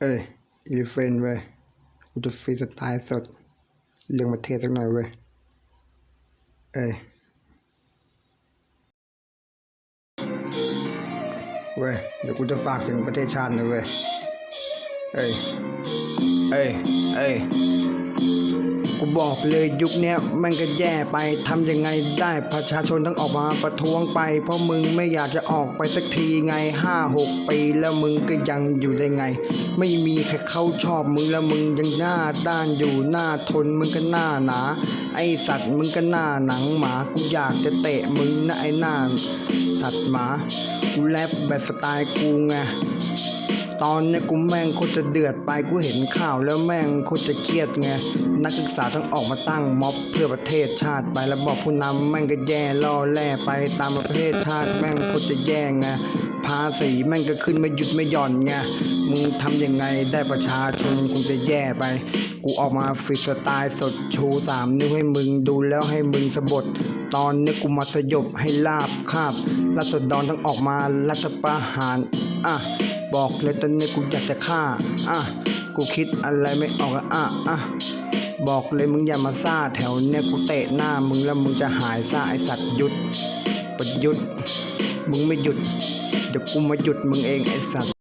เอ้ยอีเฟนเว้ยกูจะฟรีสไตล์สดเรื่องประเทศสักหน่อยเว้ย เอ้ยเว้ยเดี๋ยวกูจะฝากถึงประเทศชาตินะเว้ย เอ้ย เอ้ย เอ้ย กูบอกเลยยุคเนี้ยมันก็แย่ไปทำยังไงได้ประชาชนต้องออกมาประท้วงไป เพราะมึงไม่อยากจะออกไปสักทีไงห้าหกปีแล้วมึงก็ยังอยู่ได้ไง ไม่มีใครเขาชอบมึงแล้วมึงยังหน้าด้านอยู่หน้าทนมึงก็หน้าหนา ไอสัตว์มึงก็หน้าหนังหมากูอยากจะเตะมึงนะไอหน้าสัตว์หมากูแรปแบบสไตล์กูไง ตอนเนี้ยกูแม่งโคตรจะเดือดไปกูเห็นข่าวแล้วแม่งโคตรจะเครียดไงนักศึกษาต้องออกมาตั้งม็อบเพื่อประเทศชาติไปแล้วบอกผู้นำแม่งก็แย่ล่อแล่ไปตามประเทศชาติแม่งโคตรจะแย่ไงภาษีแม่งก็ขึ้นไม่หยุดไม่หย่อนไงมึงทำยังไงได้ประชาชนคงจะแย่ไป กูออกมาฟรีสไตล์สดชูสามนิ้วให้มึงดูแล้วให้มึงสะบดตอนนี้กูมาสยบให้ลาบคาบรัษฎรต้องออกมารัฐประหาร อะบอกเลยตอนนี้กูอยากจะฆ่าอะกูคิดอะไรไม่ออกอะอะอะบอกเลยมึงอย่ามาซ่าแถวเนี้ยกูเตะหน้ามึงแล้วมึงจะหายซ่าไอสัตว์หยุดประยุทธ์มึงไม่หยุดเดี๋ยวกูมาหยุดมึงเองไอสัตว์